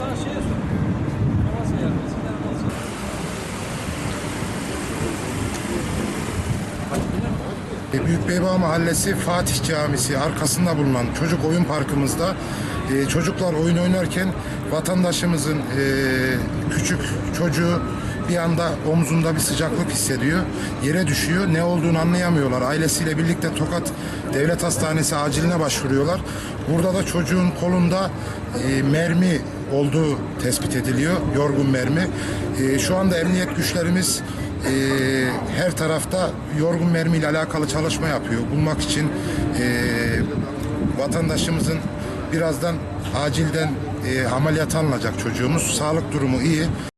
sana e, Büyük Beyba Mahallesi Fatih Camisi. Arkasında bulunan çocuk oyun parkımızda e, çocuklar oyun oynarken vatandaşımızın e, küçük çocuğu bir anda omzunda bir sıcaklık hissediyor. Yere düşüyor. Ne olduğunu anlayamıyorlar. Ailesiyle birlikte Tokat Devlet Hastanesi aciline başvuruyorlar. Burada da çocuğun kolunda e, mermi olduğu tespit ediliyor. Yorgun mermi. E, şu anda emniyet güçlerimiz e, her tarafta yorgun mermi ile alakalı çalışma yapıyor. Bulmak için e, vatandaşımızın birazdan acilden e, ameliyat alınacak çocuğumuz. Sağlık durumu iyi.